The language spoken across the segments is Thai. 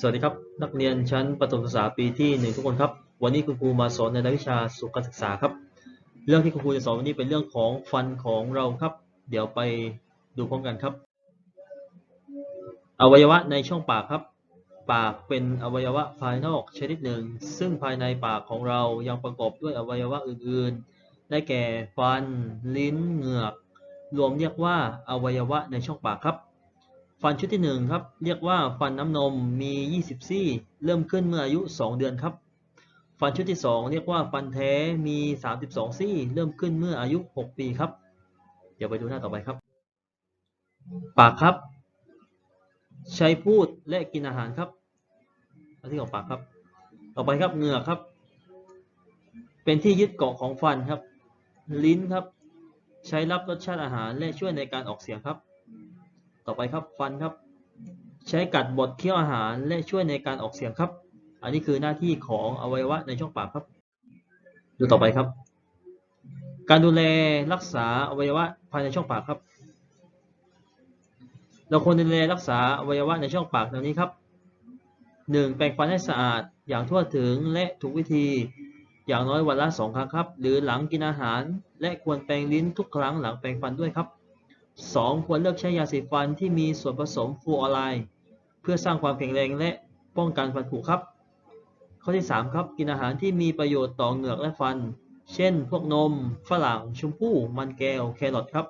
สวัสดีครับ นักเรียนชั้นประถมศึกษาปีที่หนึ่งทุกคนครับ วันนี้คุณครูมาสอนในรายวิชาสุขศึกษาครับ เรื่องที่คุณครูจะสอนวันนี้เป็นเรื่องของฟันของเราครับ เดี๋ยวไปดูพร้อมกันครับ อวัยวะในช่องปากครับ ปากเป็นอวัยวะภายนอกชนิดหนึ่ง ซึ่งภายในปากของเรายังประกอบด้วยอวัยวะอื่นๆ ได้แก่ฟัน ลิ้นเหงือก รวมเรียกว่าอวัยวะในช่องปากครับ ฟันชุดที่หนึ่งครับ เรียกว่าฟันน้ำนมมี 20 ซี่ เริ่มขึ้นเมื่ออายุ 2 เดือนครับ ฟันชุดที่ 2 เรียกว่าฟันแท้มี 32 ซี่ เริ่มขึ้นเมื่ออายุ 6 ปีครับ เดี๋ยวไปดูหน้าต่อไปครับ ปากครับ ใช้พูดและกินอาหารครับอันที่ของปากครับ ต่อไปครับเหงือกครับ เป็นที่ยึดเกาะของฟันครับ ลิ้นครับ ใช้รับรสชาติอาหารและช่วยในการออกเสียงครับ ต่อไปครับฟันครับ ใช้กัดบดเคี้ยวอาหารและช่วยในการออกเสียงครับ อันนี้คือหน้าที่ของอวัยวะในช่องปากครับ ดูต่อไปครับ การดูแลรักษาอวัยวะภายในช่องปากครับ เราควรดูแลรักษาอวัยวะในช่องปากดังนี้ครับ 1. แปรงฟันให้สะอาดอย่างทั่วถึงและถูกวิธีอย่างน้อยวันละสองครั้งครับ หรือหลังกินอาหาร และควรแปรงลิ้นทุกครั้งหลังแปรงฟันด้วยครับ 2. ควรเลือกใช้ยาสีฟันที่มีส่วนผสมฟลูออไรด์เพื่อสร้างความแข็งแรงและป้องกันฟันผุครับ ข้อที่ 3 ครับ กินอาหารที่มีประโยชน์ต่อเหงือกและฟัน เช่น พวกนม ฝรั่ง ชมพู่ มันแก้ว แครอทครับ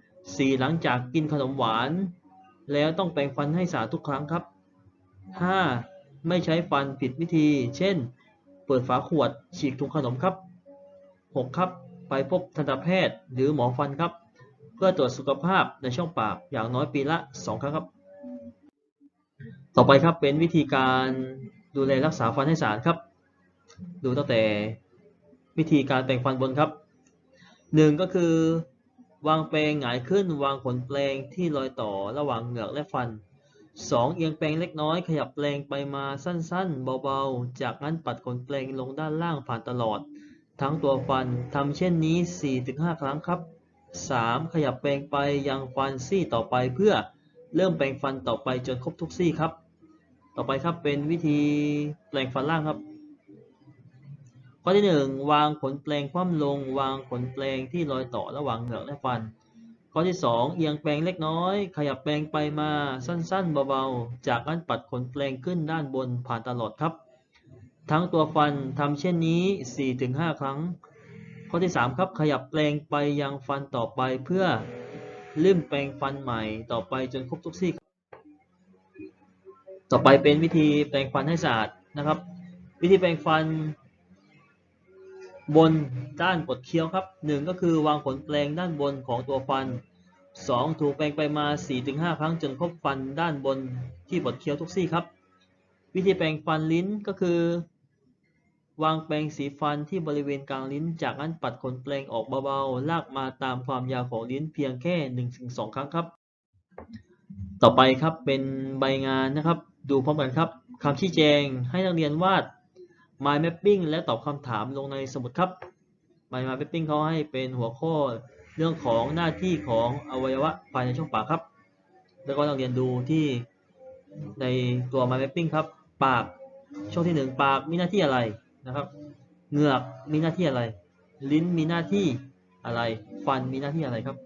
4. หลังจากกินขนมหวาน แล้วต้องแปรงฟันให้สะอาดทุกครั้งครับ 5. ไม่ใช้ฟันผิดวิธี เช่น เปิดฝาขวดฉีกถุงขนมครับ 6. ครับ ไปพบทันตแพทย์หรือหมอฟันครับ พื่อตรวจสุขภาพในช่องปากอย่างน้อยปีละ 2 ครั้งครับ ต่อไปครับเป็นวิธีการดูแลรักษาฟันให้สะอาดครับ ดูตั้งแต่วิธีการแปรงฟันบนครับ 1 ก็คือ วางแปรงหงายขึ้น วางขนแปรงที่รอยต่อระหว่างเหงือกและฟัน 2. เอียงแปรงเล็กน้อยขยับแปรงไปมาสั้นๆ เบาๆ จากนั้นปัดขนแปรงลงด้านล่างผ่านตลอด ทั้งตัวฟันทำเช่นนี้ 4-5 ครั้งครับ 3. ขยับแปรงไปยังฟันซี่ต่อไปเพื่อเริ่มแปรงฟันต่อไปจนครบทุกซี่ครับ ต่อไปครับเป็นวิธีแปรงฟันล่างครับ ข้อที่ 1 วางขนแปรงคว่ำลง วางขนแปรงที่รอยต่อระหว่างเหงือกและฟัน ข้อที่ 2 เอียงแปรงเล็กน้อย ขยับแปรงไปมาสั้นๆเบาๆ จากนั้นปัดขนแปรงขึ้นด้านบนผ่านตลอดครับ ทั้งตัวฟันทำเช่นนี้ 4-5 ครั้ง ข้อที่ 3 ครับ ขยับแปรงไปยังฟันต่อไปเพื่อลืมแปรงฟันใหม่ต่อไปจนครบทุกซี่ ต่อไปเป็นวิธีแปรงฟันให้สะอาดนะครับ วิธีแปรงฟัน บนด้านกดเคี้ยวครับ 1 ก็คือวางขนแปรงด้านบนของตัวฟัน 2 ถูกแปรงไปมา 4-5 ครั้งจนครบฟันด้านบนที่บดเคี้ยวทุกซี่ครับ วิธีแปรงฟันลิ้นก็คือ วางแปรงสีฟันที่บริเวณกลางลิ้น จากนั้นปัดขนแปรงออกเบาๆ ลากมาตามความยาวของลิ้นเพียงแค่ 1-2 ครั้งครับ ต่อไปครับเป็นใบงานนะครับ ดูพร้อมกันครับคำชี้แจงให้นักเรียนวาด mind mapping และตอบคำถามลงในสมุดครับ mind mapping เขาให้เป็นหัวข้อเรื่องของหน้าที่ของอวัยวะภายในช่องปากครับ แล้วก็นักเรียนดูที่ในตัว mind mapping ครับ ปากช่องที่ 1 ปากมีหน้าที่อะไร นะครับ เหงือกมีหน้าที่อะไร ลิ้นมีหน้าที่อะไร ฟันมีหน้าที่อะไรครับ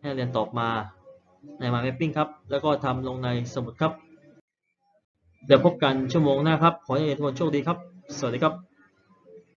ให้นักเรียนตอบมาในมาแมปปิ้งครับ แล้วก็ทำลงในสมุดครับ เดี๋ยวพบกันชั่วโมงหน้าครับ ขอให้นักเรียนทุกคนโชคดีครับ สวัสดีครับ